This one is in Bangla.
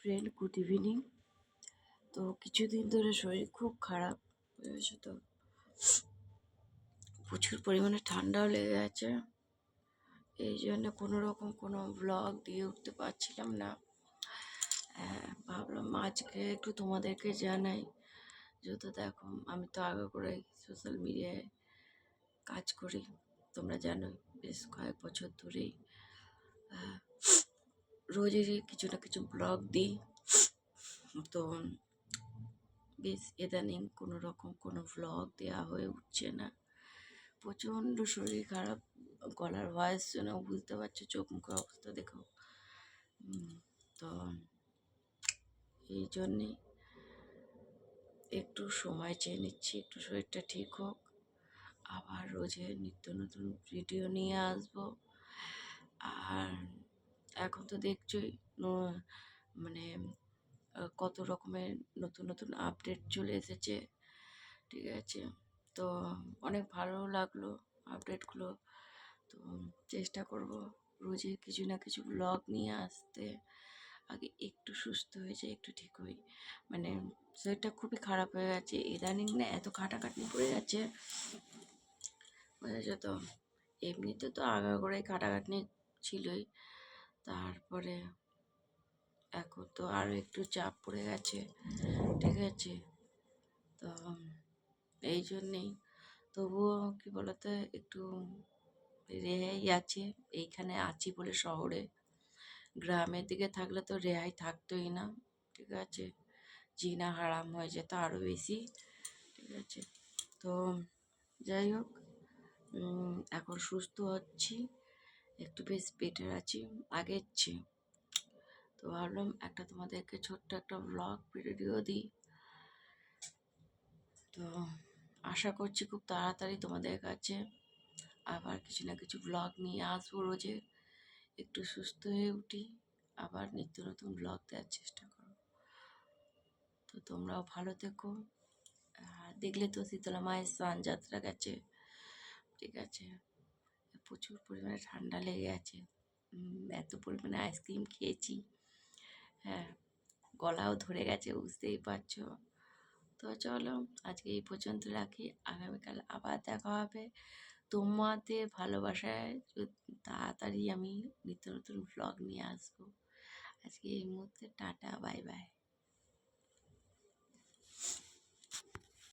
ফ্রেন্ড গুড ইভিনিং তো কিছুদিন ধরে শরীর খুব খারাপ। বুঝেছ তো প্রচুর পরিমাণে ঠান্ডাও লেগে গেছে। এই জন্য কোনো রকম কোনো ব্লগ দিয়ে উঠতে পারছিলাম না। হ্যাঁ, ভাবলাম আজকে একটু তোমাদেরকে জানাই। যেহেতু দেখো আমি তো আগে করে সোশ্যাল মিডিয়ায় কাজ করি। তোমরা জানো বেশ কয়েক বছর ধরেই রোজেরই কিছু না কিছু ব্লগ দিই। তো বেশ ইদানিং কোনো রকম কোনো ভ্লগ দেওয়া হয়ে উঠছে না। প্রচণ্ড শরীর খারাপ, গলার ভয়েস শুনেও বুঝতে পারছ, চোখ মুখের অবস্থা দেখো তো এই জন্যে একটু সময় চেয়ে নিচ্ছি, একটু শরীরটা ঠিক হোক। আবার রোজে নিত্য নতুন ভিডিও নিয়ে আসব। আর এখন তো দেখছোই মানে কত রকমের নতুন নতুন আপডেট চলে এসেছে। ঠিক আছে? তো অনেক ভালো লাগল আপডেটগুলো তো চেষ্টা করব রোজই কিছু না কিছু ব্লগ নিয়ে আসতে। আগে একটু সুস্থ হয়ে যায় একটু ঠিক হই। মানে শরীরটা খুবই খারাপ হয়ে গেছে। ইদানিং না এত খাটাখাটনি পড়ে যাচ্ছে। বুঝেছ তো? এমনিতে তো আগাগোড়াই খাটাখাটনি ছিলই। তারপরে এখন তো আরও একটু চাপ পড়ে গেছে, ঠিক আছে? তো এই জন্যেই। তবুও কি বলতো, একটু রেহাই আছে, এইখানে আছি বলে শহরে। গ্রামের দিকে থাকলে তো রেহাই থাকতোই না, ঠিক আছে? জিনা হারাম হয়ে যেত আরও বেশি, ঠিক আছে? তো, যাই হোক এখন সুস্থ হচ্ছি। একটু বেশ বেটার আছি, আগের চেয়ে। তো ভাবলাম একটা তোমাদেরকে ছোট্ট একটা ব্লগ ভিডিও দিই। তো আশা করছি খুব তাড়াতাড়ি তোমাদের কাছে আবার কিছু না কিছু ব্লগ নিয়ে আসব রোজে। একটু সুস্থ হয়ে উঠি, আবার নিত্য নতুন ব্লগ দেওয়ার চেষ্টা করো তো তোমরাও ভালো থেকো। আর দেখলে তো শীতলা মায়ের স্নান যাত্রা গেছে, ঠিক আছে। প্রচুর পরিমাণে ঠান্ডা লেগে আছে। এত পরিমাণে আইসক্রিম খেয়েছি। হ্যাঁ গলাও ধরে গেছে, বুঝতেই পারছ। তো চলো, আজকে এই পর্যন্ত রাখি। আগামীকাল আবার দেখা হবে তোমাদের ভালোবাসায়। তাড়াতাড়ি আমি নিত্য নতুন ব্লগ নিয়ে আসব। আজকে এই মুহূর্তে টাটা বাই বাই